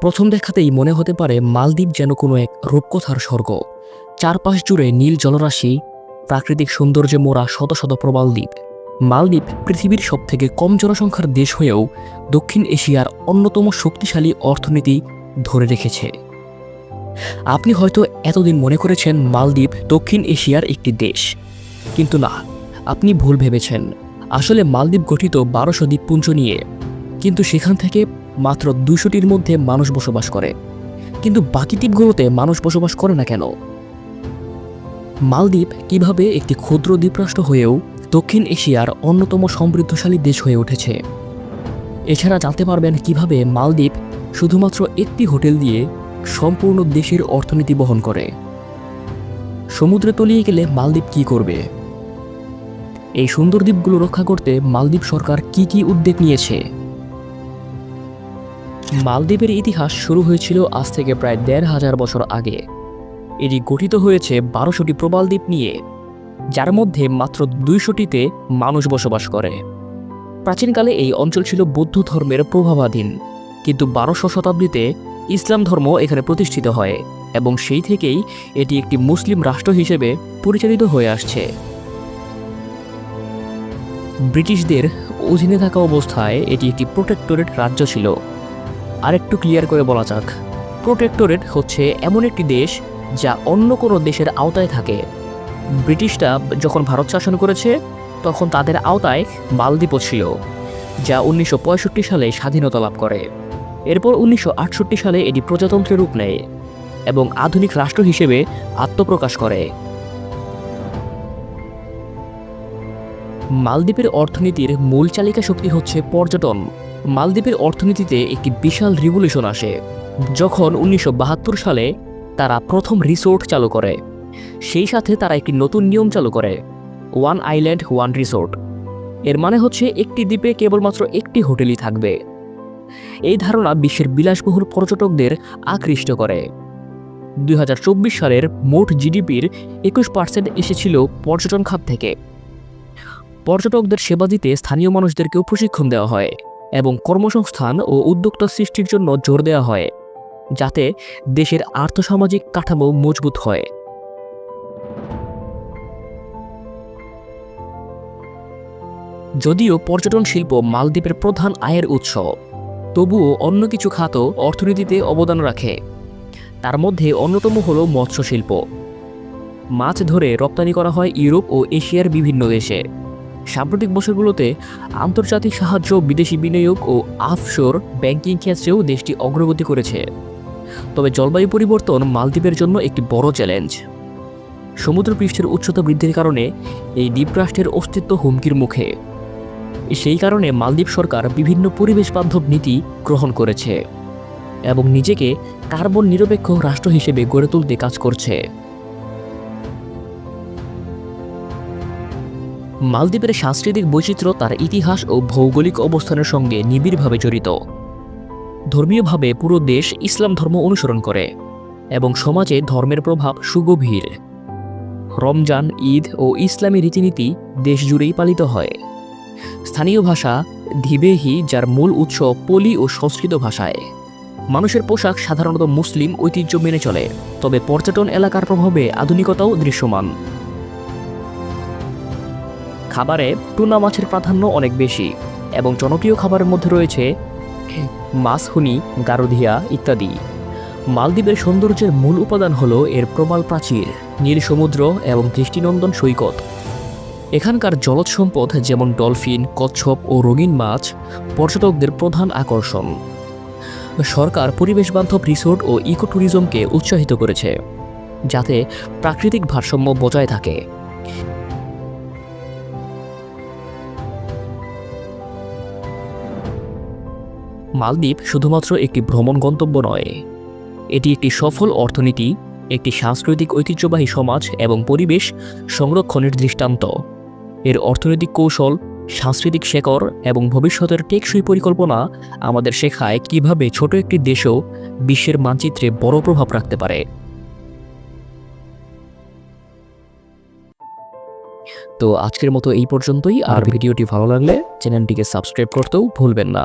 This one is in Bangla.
প্রথম দেখাতেই মনে হতে পারে মালদ্বীপ যেন কোনো এক রূপকথার স্বর্গ। চারপাশ জুড়ে নীল জলরাশি, প্রাকৃতিক সৌন্দর্যে মোড়া শত শত প্রবাল দ্বীপ। মালদ্বীপ পৃথিবীর সবথেকে কম জনসংখ্যার দেশ হয়েও দক্ষিণ এশিয়ার অন্যতম শক্তিশালী অর্থনীতি ধরে রেখেছে। আপনি হয়তো এতদিন মনে করেছেন মালদ্বীপ দক্ষিণ এশিয়ার একটি দেশ। কিন্তু না, আপনি ভুল ভেবেছেন। আসলে মালদ্বীপ গঠিত বারোশো দ্বীপপুঞ্জ নিয়ে। কিন্তু সেখান থেকে মাত্র দুশোটির মধ্যে মানুষ বসবাস করে। কিন্তু বাকি দ্বীপগুলোতে মানুষ বসবাস করে না কেন? মালদ্বীপ কীভাবে একটি ক্ষুদ্র দ্বীপরাষ্ট্র হয়েও দক্ষিণ এশিয়ার অন্যতম সমৃদ্ধশালী দেশ হয়ে উঠেছে? এছাড়া জানতে পারবেন কীভাবে মালদ্বীপ শুধুমাত্র একটি হোটেল দিয়ে সম্পূর্ণ দেশের অর্থনীতি বহন করে। সমুদ্রে তলিয়ে গেলে মালদ্বীপ কি করবে? এই সুন্দর দ্বীপগুলো রক্ষা করতে মালদ্বীপ সরকার কি কি উদ্যোগ নিয়েছে? মালদ্বীপের ইতিহাস শুরু হয়েছিল আজ থেকে প্রায় দেড় হাজার বছর আগে। এটি গঠিত হয়েছে বারোশোটি প্রবাল দ্বীপ নিয়ে, যার মধ্যে মাত্র দুইশোটিতে মানুষ বসবাস করে। প্রাচীনকালে এই অঞ্চল ছিল বৌদ্ধ ধর্মের প্রভাবাধীন, কিন্তু বারোশো শতাব্দীতে ইসলাম ধর্ম এখানে প্রতিষ্ঠিত হয় এবং সেই থেকেই এটি একটি মুসলিম রাষ্ট্র হিসেবে পরিচালিত হয়ে আসছে। ব্রিটিশদের অধীনে থাকা অবস্থায় এটি একটি প্রোটেক্টরেট রাজ্য ছিল। আরেকটু ক্লিয়ার করে বলা যাক। প্রোটেক্টরেট হচ্ছে এমন একটি দেশ যা অন্য কোনো দেশের আওতায় থাকে। ব্রিটিশরা যখন ভারত শাসন করেছে, তখন তাদের আওতায় মালদ্বীপও ছিল, যা উনিশশো পঁয়ষট্টি সালে স্বাধীনতা লাভ করে। এরপর উনিশশো আটষট্টি সালে এটি প্রজাতন্ত্রের রূপ নেয় এবং আধুনিক রাষ্ট্র হিসেবে আত্মপ্রকাশ করে। মালদ্বীপের অর্থনীতির মূল চালিকা শক্তি হচ্ছে পর্যটন। মালদ্বীপের অর্থনীতিতে একটি বিশাল রিভলিউশন আসে, যখন উনিশশো বাহাত্তর সালে তারা প্রথম রিসোর্ট চালু করে। সেই সাথে তারা একটি নতুন নিয়ম চালু করে ওয়ান আইল্যান্ড ওয়ান রিসোর্ট এর মানে হচ্ছে একটি দ্বীপে কেবলমাত্র একটি হোটেলই থাকবে। এই ধারণা বিশ্বের বিলাসবহুল পর্যটকদের আকৃষ্ট করে। দুই হাজার চব্বিশ সালের মোট জিডিপির একুশ পার্সেন্ট এসেছিল পর্যটন খাত থেকে। পর্যটকদের সেবা দিতে স্থানীয় মানুষদেরকেও প্রশিক্ষণ দেওয়া হয়। এবং কর্মসংস্থান ও উদ্যোক্তা সৃষ্টির জন্য জোর দেওয়া হয়, যাতে দেশের আর্থসামাজিক কাঠামো মজবুত হয়। যদিও পর্যটন শিল্প মালদ্বীপের প্রধান আয়ের উৎস, তবুও অন্য কিছু খাত অর্থনীতিতে অবদান রাখে। তার মধ্যে অন্যতম হল মৎস্য শিল্প মাছ ধরে রপ্তানি করা হয় ইউরোপ ও এশিয়ার বিভিন্ন দেশে। সাম্প্রতিক বছরগুলোতে আন্তর্জাতিক সাহায্য, বিদেশি বিনিয়োগ ও আফশোর ব্যাংকিং ক্ষেত্রেও দেশটি অগ্রগতি করেছে। তবে জলবায়ু পরিবর্তন মালদ্বীপের জন্য একটি বড় চ্যালেঞ্জ। সমুদ্রপৃষ্ঠের উচ্চতা বৃদ্ধির কারণে এই দ্বীপরাষ্ট্রের অস্তিত্ব হুমকির মুখে। সেই কারণে মালদ্বীপ সরকার বিভিন্ন পরিবেশ বান্ধব নীতি গ্রহণ করেছে এবং নিজেকে কার্বন নিরপেক্ষ রাষ্ট্র হিসেবে গড়ে তুলতে কাজ করছে। মালদ্বীপের সাংস্কৃতিক বৈচিত্র্য, তার ইতিহাস ও ভৌগোলিক অবস্থানের সঙ্গে নিবিড়ভাবে জড়িত। ধর্মীয়ভাবে পুরো দেশ ইসলাম ধর্ম অনুসরণ করে এবং সমাজে ধর্মের প্রভাব সুগভীর। রমজান, ঈদ ও ইসলামী রীতিনীতি দেশ জুড়েই পালিত হয়। স্থানীয় ভাষা ধিবেহি, যার মূল উৎস পলি ও সংস্কৃত ভাষায়। মানুষের পোশাক সাধারণত মুসলিম ঐতিহ্য মেনে চলে, তবে পর্যটন এলাকার প্রভাবে আধুনিকতাও দৃশ্যমান। খাবারে টুনা মাছের প্রাধান্য অনেক বেশি এবং জনপ্রিয় খাবারের মধ্যে রয়েছে মাছহুনি, গারোধিয়া ইত্যাদি। মালদ্বীপের সৌন্দর্যের মূল উপাদান হল এর প্রবাল প্রাচীর, নীল সমুদ্র এবং দৃষ্টিনন্দন সৈকত। এখানকার জলজ সম্পদ যেমন ডলফিন, কচ্ছপ ও রঙিন মাছ পর্যটকদের প্রধান আকর্ষণ। সরকার পরিবেশবান্ধব রিসোর্ট ও ইকো ট্যুরিজমকে উৎসাহিত করেছে, যাতে প্রাকৃতিক ভারসাম্য বজায় থাকে। মালদ্বীপ শুধুমাত্র একটি ভ্রমণ গন্তব্য নয়। এটি একটি সফল অর্থনীতি একটি সাংস্কৃতিক ঐতিহ্যবাহী সমাজ এবং পরিবেশ সংরক্ষণের দৃষ্টান্ত। এর অর্থনৈতিক কৌশল সাংস্কৃতিক শেকড় এবং ভবিষ্যতের টেকসই পরিকল্পনা আমাদের শেখায় কীভাবে ছোট একটি দেশও বিশ্বের মানচিত্রে বড় প্রভাব রাখতে পারে। তো আজকের মতো এই পর্যন্তই। আর ভিডিওটি ভালো লাগলে চ্যানেলটিকে সাবস্ক্রাইব করতেও ভুলবেন না।